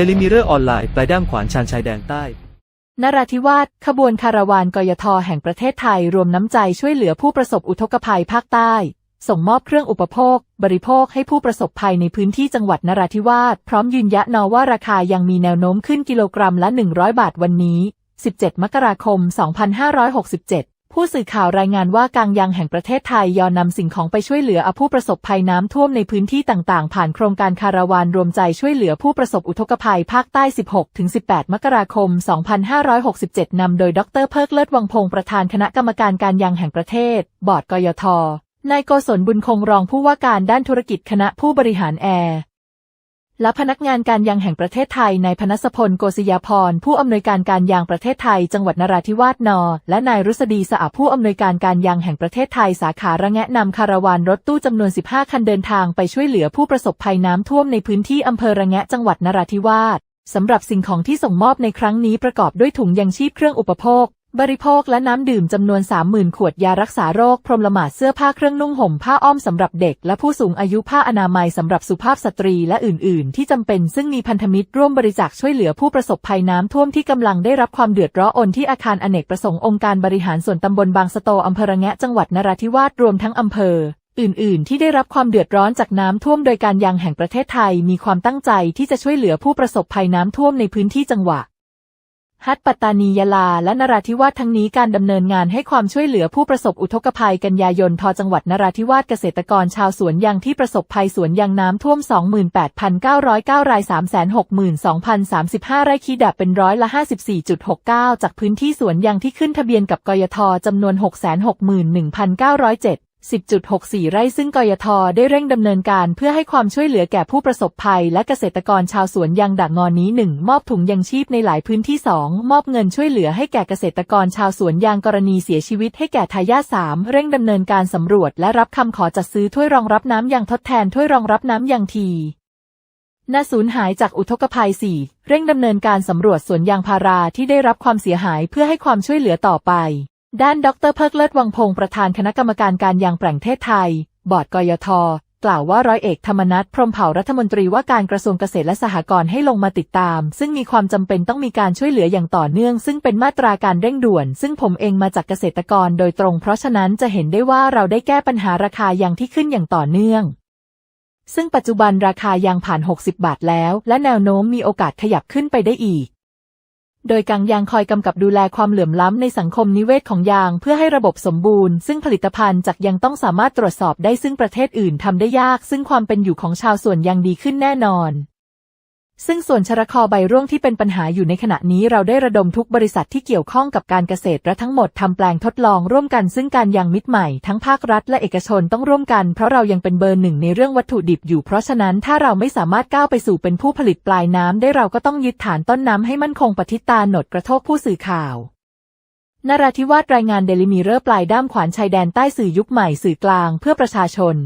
Daily Mirror ออนไลน์ปลายด้ามขวานชานชายแดนใต้ นราธิวาสขบวนคาราวานกยทแห่งประเทศไทยรวมน้ำใจช่วยเหลือผู้ประสบอุทกภัยภาคใต้ ส่งมอบเครื่องอุปโภค บริโภคให้ผู้ประสบภัยในพื้นที่จังหวัดนราธิวาสพร้อมยืนยันว่าราคายังมีแนวโน้มขึ้นกิโลกรัมละ 100 บาทวันนี้ 17 มกราคม 2567 ผู้สื่อข่าวรายงานว่าการยางแห่งประเทศไทยยอนำสิ่งของไปช่วยเหลือผู้ประสบภัยน้ำท่วมในพื้นที่ต่างๆ ผ่านโครงการคาราวานรวมใจช่วยเหลือผู้ประสบอุทกภัยภาคใต้ 16-18 มกราคม 2567 นำโดยดรเพิกเลิศวังพงศ์ประธานคณะกรรมการการยางแห่งประเทศ บอร์ดกยทนายโกศลบุญคงรองผู้ว่าการด้านธุรกิจคณะผู้บริหารแอร์ และพนักงานการยางแห่งประเทศไทยนายพนสพลโกศยาพรผู้อำนวยการการยางประเทศไทย จังหวัดนราธิวาสนอ และนายรุษดีสะอาผู้อำนวยการการยางแห่งประเทศไทยสาขาระแงะนำคาราวานรถตู้จำนวน 15 คันเดินทางไปช่วยเหลือผู้ประสบภัยน้ำท่วมในพื้นที่อำเภอระแงะจังหวัดนราธิวาสสำหรับสิ่งของที่ส่งมอบในครั้งนี้ประกอบด้วยถุงยังชีพเครื่องอุปโภค บริโภคและน้ำดื่มจำนวน 30,000 ขวดยารักษาโรค พรมละหมาดเสื้อผ้าเครื่องนุ่งห่มผ้าอ้อมสำหรับเด็ก และผู้สูงอายุผ้าอนามัยสำหรับสุภาพสตรีและอื่น ๆ ที่จำเป็นซึ่งมีพันธมิตรร่วมบริจาคช่วยเหลือผู้ประสบภัยน้ำท่วมที่กำลังได้รับความเดือดร้อนที่อาคารอเนกประสงค์องค์การบริหารส่วนตำบลบางสะโตอำเภอระแงะจังหวัดนราธิวาสรวมทั้งอำเภออื่น ๆ ที่ได้รับความเดือดร้อนจากน้ำท่วมโดยการยางแห่งประเทศไทยมีความตั้งใจที่จะช่วยเหลือผู้ประสบภัยน้ำท่วมในพื้นที่จังหวัด ฮัตปัตตานียะลา และนราธิวาสทั้งนี้การดำเนินงานให้ความช่วยเหลือผู้ประสบอุทกภัยกันยายนทจังหวัดนราธิวาสเกษตรกรชาวสวนยางที่ประสบภัยสวนยางน้ำท่วม 28,909 ราย 362,035 ไร่คีดับเป็นร้อยละ 54.69 จากพื้นที่สวนยางที่ขึ้นทะเบียนกับกยทจำนวน 661,907 10.64 ไร่ซึ่งกยทได้เร่งดำเนินการเพื่อให้ความช่วยเหลือแก่ผู้ประสบภัย และเกษตรกรชาวสวนยางดักงอนนี้ 1. มอบถุงยังชีพในหลายพื้นที่ 2. มอบเงินช่วยเหลือให้แก่เกษตรกรชาวสวนยางกรณีเสียชีวิตให้แก่ทายาท 3. เร่งดำเนินการสำรวจ และรับคำขอจัดซื้อถ้วยรองรับน้ำยางทดแทนถ้วยรองรับน้ำยางทีนาสูญหายจากอุทกภัย 4. เร่งดำเนินการสำรวจสวนยางพาราที่ได้รับความเสียหายเพื่อให้ความช่วยเหลือต่อไป ด้านดรเพิกเลิศวังพงศ์ประธานคณะกรรมการการยางแปลงเทศไทย บอร์ดกยท กล่าวว่าร้อยเอกธรรมนัฐพรมเผ่ารัฐมนตรีว่าการกระทรวงเกษตรและสหกรณ์ให้ลงมาติดตาม ซึ่งมีความจำเป็นต้องมีการช่วยเหลืออย่างต่อเนื่อง ซึ่งเป็นมาตราการเร่งด่วน ซึ่งผมเองมาจากเกษตรกรโดยตรง เพราะฉะนั้นจะเห็นได้ว่าเราได้แก้ปัญหาราคายางที่ขึ้นอย่างต่อเนื่องซึ่งปัจจุบันราคายางผ่าน 60 บาทแล้ว และแนวโน้มมีโอกาสขยับขึ้นไปได้อีก โดยกังยางคอยกำกับดูแลความเหลื่อมล้ำในสังคมนิเวศของยางเพื่อให้ระบบสมบูรณ์ ซึ่งผลิตภัณฑ์จากยางต้องสามารถตรวจสอบได้ซึ่งประเทศอื่นทำได้ยาก ซึ่งความเป็นอยู่ของชาวสวนยางดีขึ้นแน่นอน ซึ่งส่วนชรคอใบร่วงที่เป็นปัญหาอยู่ในขณะนี้เราได้ระดมทุกบริษัทที่เกี่ยวข้องกับการเกษตรและทั้งหมดทำแปลงทดลองร่วมกันซึ่งการยางมิตรใหม่ทั้งภาครัฐและเอกชนต้องร่วมกันเพราะเรายังเป็นเบอร์หนึ่งในเรื่องวัตถุดิบอยู่เพราะฉะนั้นถ้าเราไม่สามารถก้าวไปสู่เป็นผู้ผลิตปลายน้ำได้เราก็ต้องยึดฐานต้นน้ำให้มั่นคงปฏิตาหนดกระโทกผู้สื่อข่าวนราธิวาสรายงานเดลิมีเรอร์ปลายด้ามขวานชายแดนใต้สื่อยุคใหม่สื่อกลางเพื่อประชาชน